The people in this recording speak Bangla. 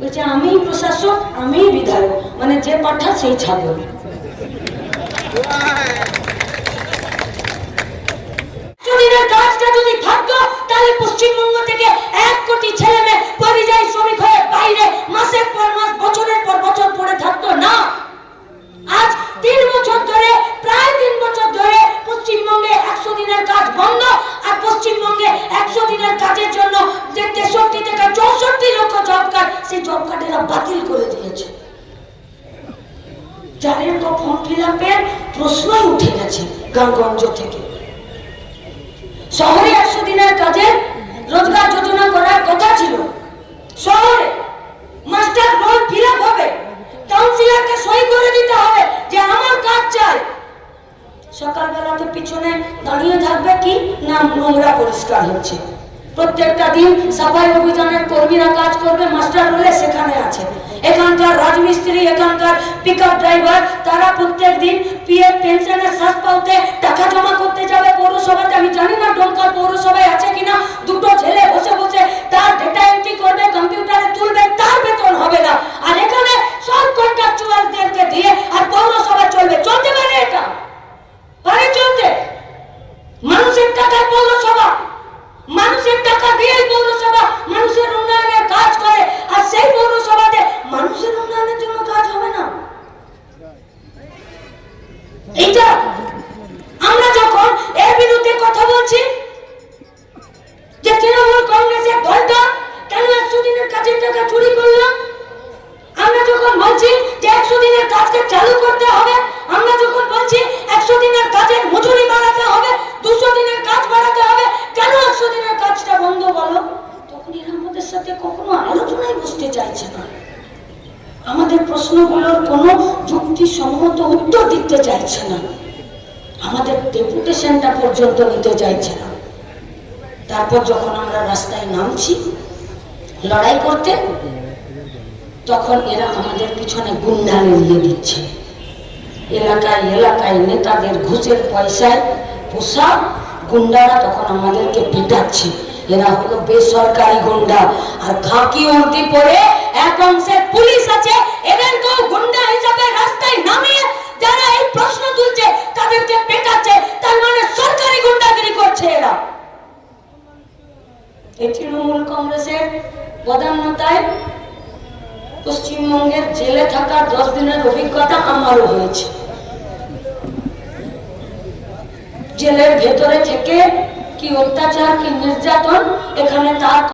বলছে আমি প্রশাসক আমি বিধায়ক। মানে যে পাঠা সেই ছাগল শ্রমিক হয়ে বাইরে মাসের পর মাস, বছরের পর বছর থাকতো না। আজ তিন বছর ধরে, প্রায় তিন বছর ধরে পশ্চিমবঙ্গে একশো দিনের কাজ বন্ধ, আর পশ্চিমবঙ্গে একশো দিনের কাজের জন্য চৌষট্টি লক্ষ জব কার্ড সেই জব কার্ড এরা বাতিল করে দিয়েছে। যাদের ফর্ম ফিল আপের প্রশ্নই উঠে গেছে গাঁগঞ্জ থেকে। শহরে একশো দিনের কাজে রোজগার যোজনা করার কথা ছিল। শহরে মাস্টার রোল ফিল আপ হবে। কাউন্সিলরকে সই করে দিতে হবে যে আমার কাজ চাই। সকালবেলাতে পিছনে দাঁড়িয়ে থাকবে কি? না, নোংরা পরিষ্কার হচ্ছে। প্রত্যেকটা দিন সাফাই অভিযানের কর্মীরা কাজ করবে, মাস্টার রোলে সেখানে আছে। এখানকার রাজমিস্ত্রি, এখানকার পিক ড্রাইভার তারা প্রত্যেক দিন পিএফ পেনশনের শ্বাস পাওতে টাকা জমা করতে যাবে পৌরসভাতে। আমি জানি না ডোমকার পৌরসভায় আছে কিনা, দুটো ছেলে বসে বসে তার ডেটা এন্ট্রি করবে কম্পিউটারে তুলবে, তার বেতন হবে না। আর এখানে সব কন্ট্রাকচুয়ালদেরকে দিয়ে আর পৌরসভা চলবে। চলতে পারে এটা? পারে চলতে? মানুষের টাকায় পৌরসভা। মানুষের টাকা দিয়ে সাথে কখনো আলোচনায় বসতে চাইছে না। আমাদের প্রশ্নগুলোর কোনো যুক্তিসম্মত উত্তর দিতে চাইছে না। আমাদের ডেপুটেশনটা পর্যন্ত নিতে চাইছে না। তারপর যখন আমরা রাস্তায় নামছি, লড়াই করতে, তখন এরা আমাদের পিছনে গুন্ডা নিয়ে দিচ্ছে। এলাকায় এলাকায় নেতাদের ঘুষের পয়সায় পোশাক গুন্ডারা তখন আমাদেরকে পিটাচ্ছে। এরা হলো বেসরকারি গুন্ডা। আর খাকি উর্দি পরে এক অংশের পুলিশ আছে, এদেরকেও গুন্ডা হিসাবে রাস্তায় নামিয়ে যারা এই প্রশ্ন তুলছে, তাদেরকে পেটাচ্ছে, তার মানে সরকারি গুন্ডাগিরি করছে এরা। এই তৃণমূল কংগ্রেসের প্রধানতায় পশ্চিমবঙ্গের জেলে থাকার দশ দিনের অভিজ্ঞতা আমারও হয়েছে। জেলের ভেতরে থেকে কি অত্যাচার কি নির্যাতন এখানে তার